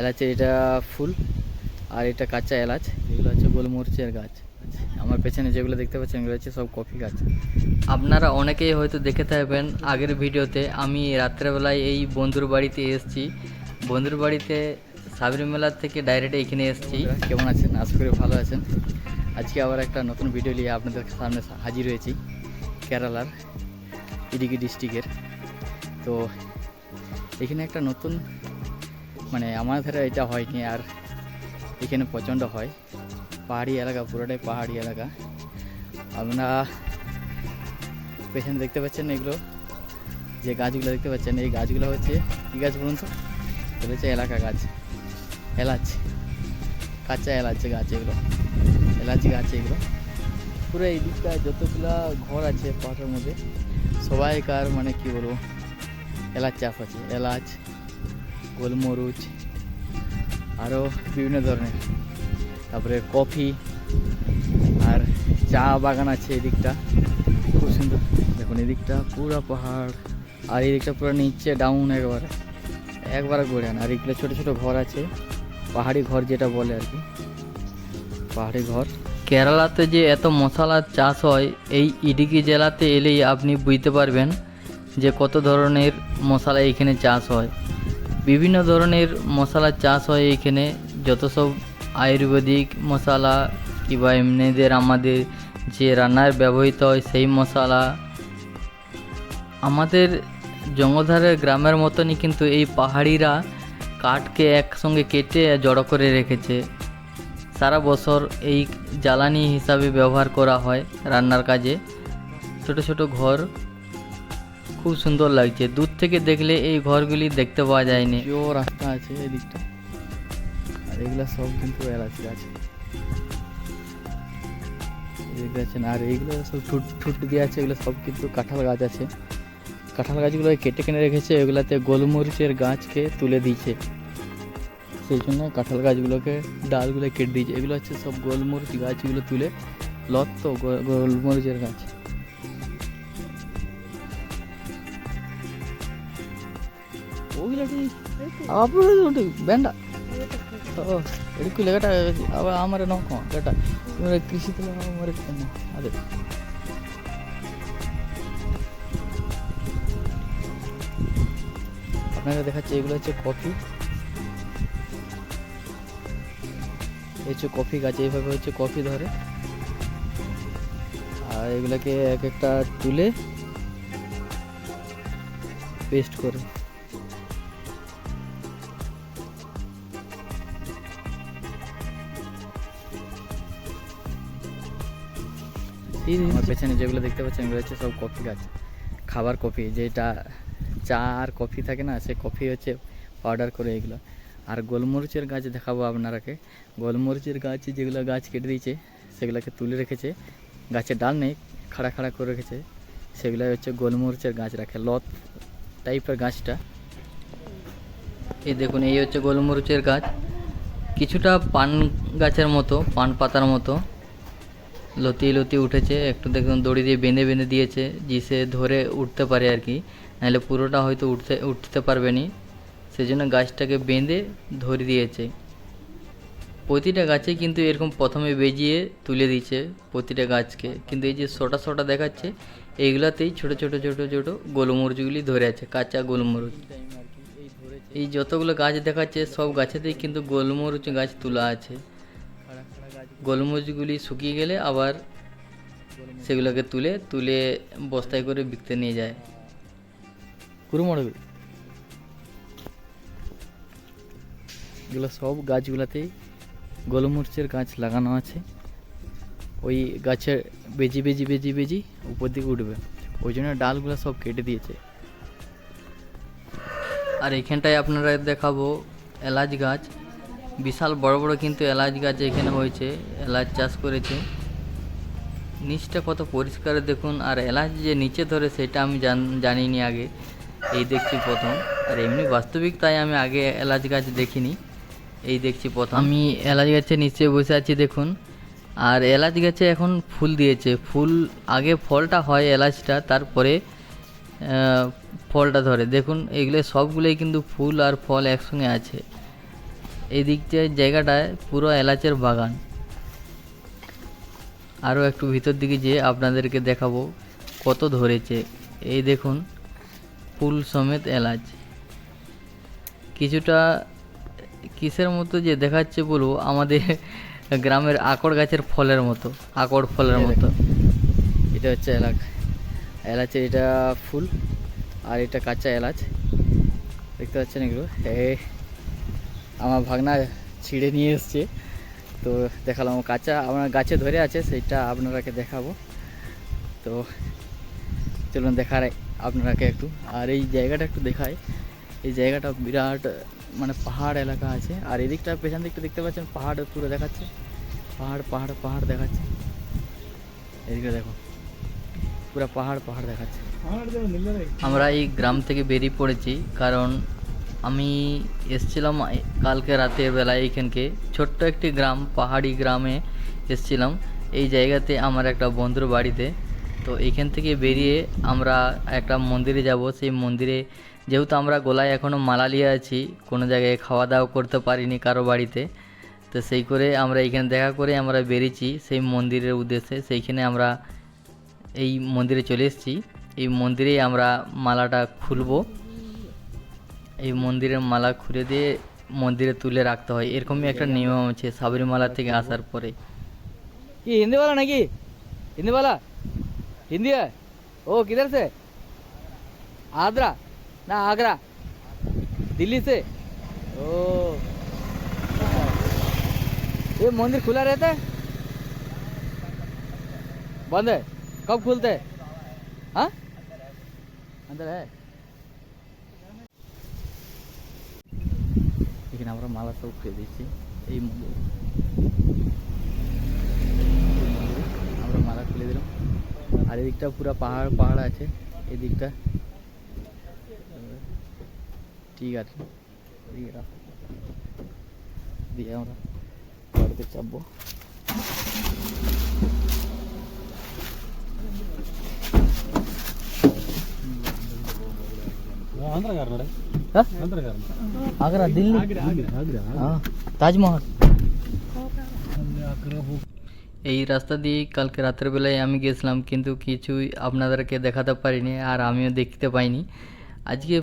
এলাচের এটা ফুল আর এটা কাঁচা এলাচ। এগুলো হচ্ছে গোলমরিচের গাছ। আমার পেছনে যেগুলো দেখতে পাচ্ছেন, এগুলো হচ্ছে সব কফি গাছ। আপনারা অনেকেই হয়তো দেখে থাকবেন আগের ভিডিওতে, আমি রাত্রেবেলায় এই বন্ধুর বাড়িতে এসেছি। বন্ধুর বাড়িতে সাবরি মেলার থেকে ডাইরেক্ট এখানে এসেছি। কেমন আছেন? আশা করি ভালো আছেন। আজকে আবার একটা নতুন ভিডিও নিয়ে আপনাদের সামনে হাজির হয়েছি, কেরালার ইডিকি ডিস্ট্রিক্টের তো এখানে একটা নতুন মানে আমার ধারে এটা হয়নি আর এখানে প্রচণ্ড হয়। পাহাড়ি এলাকা, পুরোটাই পাহাড়ি এলাকা। আপনারা পেছনে দেখতে পাচ্ছেন এগুলো, যে গাছগুলো দেখতে পাচ্ছেন, এই গাছগুলো হচ্ছে কী গাছ বলুন তো? হচ্ছে এলাকা গাছ, এলাচ, কাঁচা এলাচ গাছ এগুলো, এলাচ গাছ এগুলো। পুরো এই দিকটা যতগুলো ঘর আছে পাহাড়ের মধ্যে, সবাইকার মানে কি বলব, এলাচ চাষ আছে, এলাচ গোলমরিচ আরও বিভিন্ন ধরনের। তারপরে কফি আর চা বাগান আছে এদিকটা। খুব সুন্দর। দেখুন, এদিকটা পুরো পাহাড়। আর এদিকটা পুরো নিচে ডাউন একবারে। একবারে ঘুরে আন আর এগুলো ছোটো ছোটো ঘর আছে। পাহাড়ি ঘর যেটা বলে আর কি। পাহাড়ি ঘর। কেরালাতে যে এত মশলার চাষ হয়, এই ইডিকি জেলাতে এলেই আপনি বুঝতে পারবেন যে কত ধরনের মশলা এখানে চাষ হয়। বিভিন্ন ধরনের মশলা চাষ হয় এখানে। যত সব আয়ুর্বেদিক মশলা কিংবা এমনিদের আমাদের যে রান্নায় ব্যবহৃত হয় সেই মশলা। আমাদের জঙ্গলধারের গ্রামের মতনই কিন্তু এই পাহাড়িরা কাঠকে একসঙ্গে কেটে জড়ো করে রেখেছে। সারা বছর এই জ্বালানি হিসাবে ব্যবহার করা হয় রান্নার কাজে। ছোট ছোট ঘর খুব সুন্দর লাগছে। দূর থেকে দেখলে এই ঘরগুলি দেখতে পাওয়া যায়নি। ও রাস্তা আছে এদিকটা আর এগুলো সব কিন্তু এলাচ দেখতে পাচ্ছেন আর এইগুলো সব ঠুট ঠুট দিয়ে আছে, এগুলো সব কিন্তু কাঁঠাল গাছ আছে। কাঁঠাল গাছগুলো কেটে কেটে রেখেছে, এগুলাতে গোলমরিচের গাছকে তুলে দিয়েছে। সেই জন্য কাঁঠাল গাছগুলোকে, ডালগুলো কেটে দিয়েছে। এগুলো হচ্ছে সব গোলমরিচ গাছগুলো তুলে লত গোলমরিচের গাছ। అప్పుడు ఉంటుంది బెండ ఎడుకులే గట ఆమర నోకం గట కృషి మరి అదే আপনাকে দেখাচ্ছে এগুলো হচ্ছে কফি হচ্ছে কফি গাছ এইভাবে হচ্ছে কফি ধরে আর এগুলাকে এক একটা তুলে পেস্ট করে আমার পেছনে যেগুলো দেখতে পাচ্ছেন এগুলো হচ্ছে সব কফি গাছ। খাবার কফি যেটা চা আর কফি থাকে না সে কফি হচ্ছে পাউডার করে এগুলো। আর গোলমরিচের গাছ দেখাবো আপনারাকে। গোলমরিচের গাছ যেগুলো গাছ কেটে দিয়েছে সেগুলোকে তুলে রেখেছে। গাছের ডাল নেই খাড়া খাড়া করে রেখেছে। সেগুলো হচ্ছে গোলমরিচের গাছ রাখে লত টাইপের গাছটা। এই দেখুন এই হচ্ছে গোলমরিচের গাছ। কিছুটা পান গাছের মতো পান পাতার মতো। লতিয়ে লতিয়ে উঠেছে, একটু দেখুন দড়ি দিয়ে বেঁধে বেঁধে দিয়েছে যে সে ধরে উঠতে পারে আর কি। নাহলে পুরোটা হয়তো উঠতে উঠতে পারবে নি। সেই জন্য গাছটাকে বেঁধে ধরে দিয়েছে। প্রতিটা গাছে কিন্তু এরকম প্রথমে বেজিয়ে তুলে দিয়েছে প্রতিটা গাছকে। কিন্তু এই যে সোটা সোটা দেখাচ্ছে এইগুলাতেই ছোট ছোট ছোট ছোট গোলমরিচগুলি ধরে আছে, কাঁচা গোলমরিচ। এই যতগুলো গাছ দেখাচ্ছে, সব গাছেতেই কিন্তু গোলমরিচ গাছ তোলা আছে। গোলমরিচগুলি শুকিয়ে গেলে আবার সেগুলোকে তুলে তুলে বস্তায় করে বিকতে নিয়ে যায়। কুরুমড়গুলো এগুলো সব গাছগুলোতেই গোলমরিচের গাছ লাগানো আছে। ওই গাছের বেজি বেজি বেজি বেজি উপর দিকে উঠবে। ওই জন্য ডালগুলো সব কেটে দিয়েছে। আর এখানটায় আপনারা দেখাবো এলাচ গাছ। বিশাল বড় বড় কিন্তু এলাচ গাছ এখানে হয়েছে, এলাচ চাষ করেছে। নিচটা কত পরিষ্কার দেখুন, আর এলাচ যে নিচে ধরে সেটা আমি জান- জানিনি আগে, এই দেখছি প্রথম। আর এমনি বাস্তবিক তাই আমি আগে এলাচ গাছ দেখিনি, এই দেখছি প্রথম। আমি এলাচ গাছের নিচে বসে আছি দেখুন, আর এলাচ গাছে এখন ফুল দিয়েছে। ফুল, আগে ফলটা হয় এলাচটা, তারপরে ফলটা ধরে। দেখুন, এগুলো সবগুলোই কিন্তু ফুল আর ফল একসঙ্গে আছে। এই দিক দিয়ে জায়গাটায় পুরো এলাচের বাগান। আরও একটু ভিতর দিকে যেয়ে আপনাদেরকে দেখাবো কত ধরেছে। এই দেখুন ফুল সমেত এলাচ। কিছুটা কিসের মতো যে দেখাচ্ছে বলব আমাদের গ্রামের আকড় গাছের ফলের মতো আকড় ফলের মতো। এটা হচ্ছে এলাচ। এলাচের এটা ফুল আর এটা কাঁচা এলাচ। দেখতে পাচ্ছেন এগুলো? আমার ভাগনা ছিঁড়ে নিয়ে এসছে। তো দেখালাম কাঁচা আমার গাছে ধরে আছে সেইটা আপনারাকে দেখাবো। তো চলুন দেখার আপনারাকে একটু। আর এই জায়গাটা একটু দেখায় এই জায়গাটা বিরাট মানে পাহাড় এলাকা আছে। আর এদিকটা পেছন দিকটা দেখতে পাচ্ছেন পাহাড় পুরো দেখাচ্ছে। পাহাড় পাহাড় পাহাড় দেখাচ্ছে। এদিকে দেখো পুরো পাহাড় পাহাড় দেখাচ্ছে। আমরা এই গ্রাম থেকে বেরিয়ে পড়েছি কারণ আমি এসছিলাম কালকে রাতের বেলা এইখানকে ছোট্ট একটি গ্রাম, পাহাড়ি গ্রামে এসছিলাম। এই জায়গাতে আমার একটা বন্ধুর বাড়িতে। তো এইখান থেকে বেরিয়ে আমরা একটা মন্দিরে যাব। সেই মন্দিরে যেহেতু আমরা গোলায় এখনও মালা নিয়ে আছি, কোনো জায়গায় খাওয়া দাওয়া করতে পারিনি কারও বাড়িতে। তো সেই করে আমরা এইখানে দেখা করে আমরা বেরিয়েছি সেই মন্দিরের উদ্দেশ্যে। সেইখানে আমরা এই মন্দিরে চলে এসেছি। এই মন্দিরেই আমরা মালাটা খুলবো। এই মন্দিরের মালা খুলে দিয়ে মন্দিরে তুলে রাখতে হয়। এরকমই একটা নিয়ম আছে সাবরিমালা থেকে আসার পরে। কি, হিন্দি বলা নাকি? হিন্দি বলা হিন্দি? ও কিধার সে? আদ্রা? না, আগ্রা। দিল্লি সে? ও। এই মন্দির খোলা রেতে বন্ধ? কব খুলতে? হ্যাঁ? खुलते হ্যাঁ এখানে আমরা মালা খুলে দিচ্ছি এই মন্দিরে আমরা মালা খুলে দিলাম। আর এদিকটা পুরো পাহাড় পাহাড় আছে। এদিকটা, ঠিক আছে। দিয়ে আমরা বাড়িতে চাপবো। হ্যাঁ? আগ্রা দিল্লি তাজমহল এই রাস্তা দিয়ে কালকে রাতের বেলায় আমি গেছিলাম কিন্তু কিছুই আপনাদেরকে দেখাতে পারিনি আর আমিও দেখতে পাইনি আজকে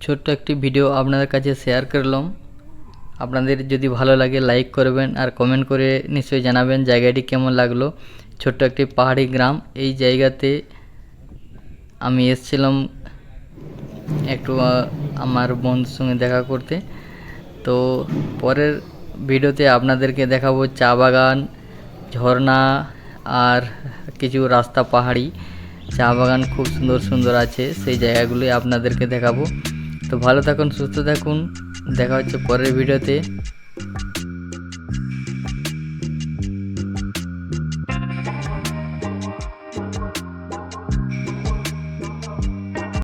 ছোট্ট একটি ভিডিও আপনাদের কাছে শেয়ার করলাম আপনাদের যদি ভালো লাগে লাইক করবেন আর কমেন্ট করে নিশ্চয়ই জানাবেন জায়গাটি কেমন লাগল ছোট্ট একটি পাহাড়ি গ্রাম এই জায়গাতে আমি এসেছিলাম একটু আমার বন্ধুর সঙ্গে দেখা করতে। তো পরের ভিডিওতে আপনাদেরকে দেখাবো চা বাগান, ঝর্ণা আর কিছু রাস্তা পাহাড়ি। চা বাগান খুব সুন্দর সুন্দর আছে, সেই জায়গাগুলোই আপনাদেরকে দেখাবো। তো ভালো থাকুন, সুস্থ থাকুন। দেখা হচ্ছে পরের ভিডিওতে।